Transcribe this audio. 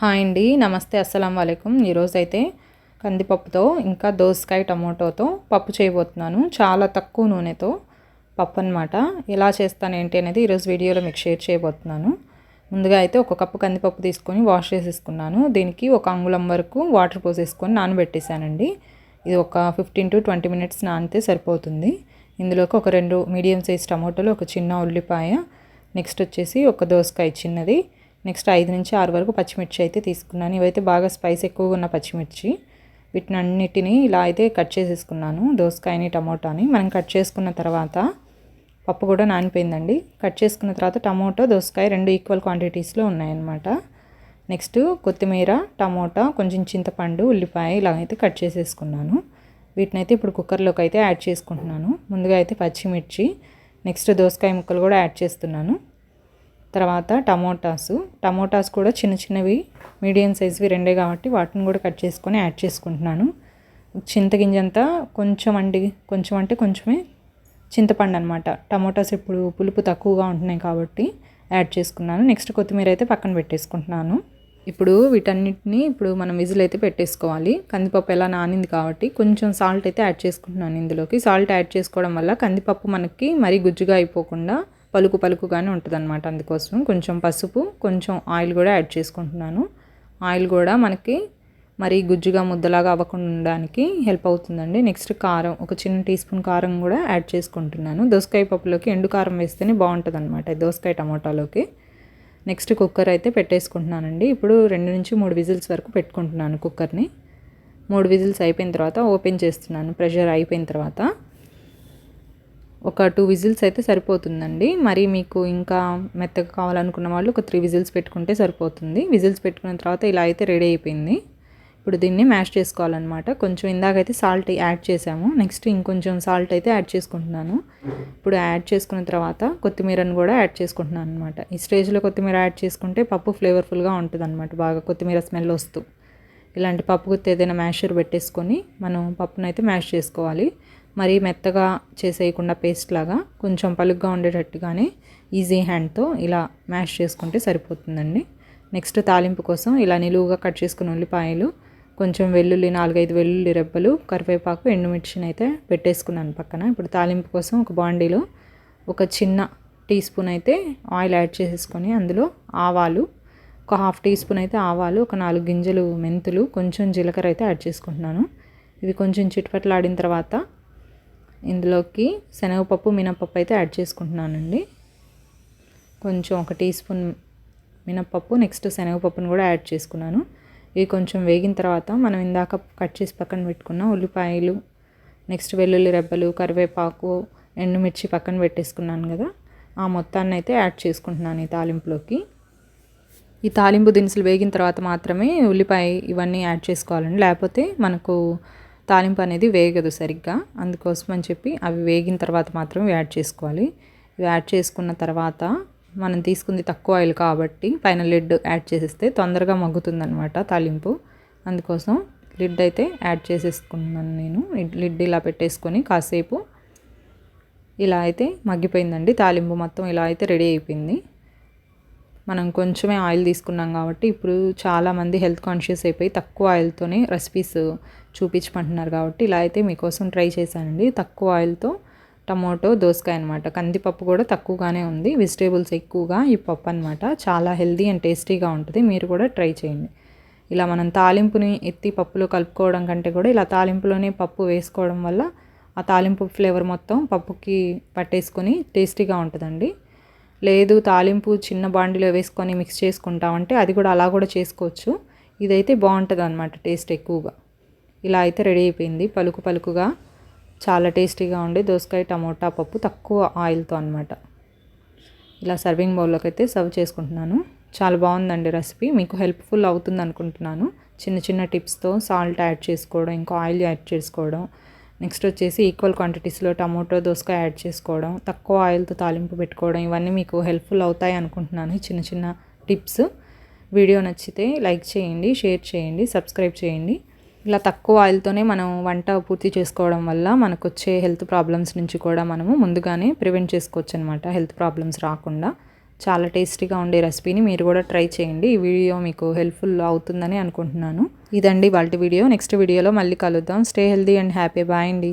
Hi అండి నమస్తే అస్సలం వాలేకుమ్ ఈరోజు అయితే కందిపప్పుతో ఇంకా దోసకాయ టమోటోతో పప్పు చేయబోతున్నాను. చాలా తక్కువ నూనెతో పప్పు అనమాట ఎలా చేస్తాను ఏంటి అనేది ఈరోజు వీడియోలో మీకు షేర్ చేయబోతున్నాను. ముందుగా అయితే ఒక కప్పు కందిపప్పు తీసుకొని వాష్ చేసేసుకున్నాను. దీనికి ఒక అంగుళం వరకు వాటర్ పోసేసుకొని నానబెట్టేశానండి. ఇది ఒక ఫిఫ్టీన్ టు ట్వంటీ మినిట్స్ నానితే సరిపోతుంది. ఇందులోకి ఒక రెండు మీడియం సైజ్ టమోటాలు ఒక చిన్న ఉల్లిపాయ నెక్స్ట్ వచ్చేసి ఒక దోసకాయ చిన్నది నెక్స్ట్ ఐదు నుంచి ఆరు వరకు పచ్చిమిర్చి అయితే తీసుకున్నాను. ఇవైతే బాగా స్పైస్ ఎక్కువగా ఉన్న పచ్చిమిర్చి. వీటిని అన్నిటిని ఇలా అయితే కట్ చేసేసుకున్నాను. దోసకాయని టమోటాని. మనం కట్ చేసుకున్న తర్వాత పప్పు కూడా నానిపోయిందండి. కట్ చేసుకున్న తర్వాత టమోటో దోసకాయ రెండు ఈక్వల్ క్వాంటిటీస్లో ఉన్నాయన్నమాట. నెక్స్ట్ కొత్తిమీర టమోటా కొంచెం చింతపండు ఉల్లిపాయ ఇలా అయితే కట్ చేసేసుకున్నాను. వీటిని అయితే ఇప్పుడు కుక్కర్లోకి అయితే యాడ్ చేసుకుంటున్నాను. ముందుగా అయితే పచ్చిమిర్చి నెక్స్ట్ దోసకాయ ముక్కలు కూడా యాడ్ చేస్తున్నాను. తర్వాత టమోటాసు. టమోటాస్ కూడా చిన్న చిన్నవి మీడియం సైజ్వి రెండే కాబట్టి వాటిని కూడా కట్ చేసుకొని యాడ్ చేసుకుంటున్నాను. చింతగింజంతా కొంచెం అండి కొంచెం అంటే కొంచెమే చింతపండు అనమాట టమోటాస్ ఇప్పుడు పులుపు తక్కువగా ఉంటున్నాయి కాబట్టి యాడ్ చేసుకున్నాను. నెక్స్ట్ కొత్తిమీర అయితే పక్కన పెట్టేసుకుంటున్నాను. ఇప్పుడు వీటన్నిటిని ఇప్పుడు మనం విజిల్ అయితే పెట్టేసుకోవాలి. కందిపప్పు ఎలా నానింది కాబట్టి కొంచెం సాల్ట్ అయితే యాడ్ చేసుకుంటున్నాను ఇందులోకి. సాల్ట్ యాడ్ చేసుకోవడం వల్ల కందిపప్పు మనకి మరీ గుజ్జుగా అయిపోకుండా పలుకు పలుకుగానే ఉంటుంది అనమాట అందుకోసం. కొంచెం పసుపు కొంచెం ఆయిల్ కూడా యాడ్ చేసుకుంటున్నాను. ఆయిల్ కూడా మనకి మరి గుజ్జుగా ముద్దలాగా అవ్వకుండా ఉండడానికి హెల్ప్ అవుతుందండి. నెక్స్ట్ కారం ఒక చిన్న టీ స్పూన్ కారం కూడా యాడ్ చేసుకుంటున్నాను. దోసకాయ పప్పులోకి ఎండు కారం వేస్తేనే బాగుంటుంది అనమాట దోసకాయ టమోటాలోకి. నెక్స్ట్ కుక్కర్ అయితే పెట్టేసుకుంటున్నానండి. ఇప్పుడు రెండు నుంచి మూడు విజిల్స్ వరకు పెట్టుకుంటున్నాను కుక్కర్ని. మూడు విజిల్స్ అయిపోయిన తర్వాత ఓపెన్ చేస్తున్నాను. ప్రెషర్ అయిపోయిన తర్వాత ఒక టూ విజిల్స్ అయితే సరిపోతుందండి. మరి మీకు ఇంకా మెత్తగా కావాలనుకున్న వాళ్ళు ఒక త్రీ విజిల్స్ పెట్టుకుంటే సరిపోతుంది. విజిల్స్ పెట్టుకున్న తర్వాత ఇలా అయితే రెడీ అయిపోయింది. ఇప్పుడు దీన్ని మ్యాష్ చేసుకోవాలన్నమాట. కొంచెం ఇందాకైతే సాల్ట్ యాడ్ చేసాము. నెక్స్ట్ ఇంకొంచెం సాల్ట్ అయితే యాడ్ చేసుకుంటున్నాను. ఇప్పుడు యాడ్ చేసుకున్న తర్వాత కొత్తిమీరను కూడా యాడ్ చేసుకుంటున్నాను అనమాట ఈ స్టేజ్లో కొత్తిమీర యాడ్ చేసుకుంటే పప్పు ఫ్లేవర్ఫుల్గా ఉంటుంది అనమాట బాగా కొత్తిమీర స్మెల్ వస్తూ. ఇలాంటి పప్పు గుత్తి ఏదైనా మ్యాషర్ పెట్టేసుకొని మనం పప్పునైతే మ్యాష్ చేసుకోవాలి. మరీ మెత్తగా చేసేయకుండా పేస్ట్ లాగా కొంచెం పలుగ్గా ఉండేటట్టుగానే ఈజీ హ్యాండ్తో ఇలా మ్యాష్ చేసుకుంటే సరిపోతుందండి. నెక్స్ట్ తాలింపు కోసం ఇలా నిలువుగా కట్ చేసుకున్న ఉల్లిపాయలు కొంచెం వెల్లుల్లి నాలుగైదు వెల్లుల్లి రెబ్బలు కరివేపాకు ఎండుమిర్చిని అయితే పెట్టేసుకున్నాను పక్కన. ఇప్పుడు తాలింపు కోసం ఒక బాండీలో ఒక చిన్న టీ స్పూన్ అయితే ఆయిల్ యాడ్ చేసేసుకొని అందులో ఆవాలు ఒక హాఫ్ టీ స్పూన్ అయితే ఆవాలు ఒక నాలుగు గింజలు మెంతులు కొంచెం జీలకర్ర అయితే యాడ్ చేసుకుంటున్నాను. ఇవి కొంచెం చిట్పట్లాడిన తర్వాత ఇందులోకి శనగపప్పు మినపప్పు అయితే యాడ్ చేసుకుంటున్నానండి. కొంచెం ఒక టీ స్పూన్ మినపప్పు నెక్స్ట్ శనగపప్పును కూడా యాడ్ చేసుకున్నాను. ఇవి కొంచెం వేగిన తర్వాత మనం ఇందాక కట్ చేసి పక్కన పెట్టుకున్న ఉల్లిపాయలు నెక్స్ట్ వెల్లుల్లి రెబ్బలు కరివేపాకు ఎండుమిర్చి పక్కన పెట్టేసుకున్నాను కదా. ఆ మొత్తాన్ని అయితే యాడ్ చేసుకుంటున్నాను ఈ తాలింపులోకి. ఈ తాలింపు దినుసులు వేగిన తర్వాత మాత్రమే ఉల్లిపాయ ఇవన్నీ యాడ్ చేసుకోవాలండి. లేకపోతే మనకు తాలింపు అనేది వేగదు సరిగ్గా. అందుకోసం అని చెప్పి అవి వేగిన తర్వాత మాత్రమే యాడ్ చేసుకోవాలి. ఇవి యాడ్ చేసుకున్న తర్వాత మనం తీసుకుంది తక్కువ ఆయిల్ కాబట్టి పైన లిడ్ యాడ్ చేసేస్తే తొందరగా మగ్గుతుందనమాట తాలింపు. అందుకోసం లిడ్ అయితే యాడ్ చేసేసుకున్నాను నేను. లిడ్ ఇలా పెట్టేసుకొని కాసేపు ఇలా అయితే మగ్గిపోయిందండి. తాలింపు మొత్తం ఇలా అయితే రెడీ అయిపోయింది. మనం కొంచెమే ఆయిల్ తీసుకున్నాం కాబట్టి ఇప్పుడు చాలామంది హెల్త్ కాన్షియస్ అయిపోయి తక్కువ ఆయిల్తోనే రెసిపీస్ చూపించమంటున్నారు కాబట్టి ఇలా అయితే మీకోసం ట్రై చేశానండి. తక్కువ ఆయిల్తో టమాటో దోసకాయ అనమాట కందిపప్పు కూడా తక్కువగానే ఉంది. వెజిటేబుల్స్ ఎక్కువగా ఈ పప్పు అనమాట చాలా హెల్దీ అండ్ టేస్టీగా ఉంటుంది. మీరు కూడా ట్రై చేయండి. ఇలా మనం తాలింపుని ఎత్తి పప్పులో కలుపుకోవడం కంటే కూడా ఇలా తాలింపులోనే పప్పు వేసుకోవడం వల్ల ఆ తాలింపు ఫ్లేవర్ మొత్తం పప్పుకి పట్టేసుకొని టేస్టీగా ఉంటుందండి. లేదు తాలింపు చిన్న బాండిలో వేసుకొని మిక్స్ చేసుకుంటామంటే అది కూడా అలా కూడా చేసుకోవచ్చు. ఇదైతే బాగుంటుంది అనమాట టేస్ట్ ఎక్కువగా. ఇలా అయితే రెడీ అయిపోయింది. పలుకు పలుకుగా చాలా టేస్టీగా ఉండే దోసకాయ టమోటా పప్పు తక్కువ ఆయిల్తో అనమాట ఇలా సర్వింగ్ బౌల్లోకి అయితే సర్వ్ చేసుకుంటున్నాను. చాలా బాగుందండి రెసిపీ. మీకు హెల్ప్ఫుల్ అవుతుంది అనుకుంటున్నాను. చిన్న చిన్న టిప్స్తో సాల్ట్ యాడ్ చేసుకోవడం ఇంకా ఆయిల్ యాడ్ చేసుకోవడం నెక్స్ట్ వచ్చేసి ఈక్వల్ క్వాంటిటీస్లో టమోటో దోసకాయ యాడ్ చేసుకోవడం తక్కువ ఆయిల్తో తాలింపు పెట్టుకోవడం ఇవన్నీ మీకు హెల్ప్ఫుల్ అవుతాయి అనుకుంటున్నాను. చిన్న చిన్న టిప్స్. వీడియో నచ్చితే లైక్ చేయండి షేర్ చేయండి సబ్స్క్రైబ్ చేయండి. ఇలా తక్కువ ఆయిల్తోనే మనం వంట పూర్తి చేసుకోవడం వల్ల మనకు వచ్చే హెల్త్ ప్రాబ్లమ్స్ నుంచి కూడా మనము ముందుగానే ప్రివెంట్ చేసుకోవచ్చు అనమాట హెల్త్ ప్రాబ్లమ్స్ రాకుండా చాలా టేస్టీగా ఉండే రెసిపీని మీరు కూడా ట్రై చేయండి. ఈ వీడియో మీకు హెల్ప్ఫుల్ అవుతుందని అనుకుంటున్నాను. ఇదండి వాళ్ళ వీడియో. నెక్స్ట్ వీడియోలో మళ్ళీ కలుద్దాం. Stay healthy and happy bye అండి.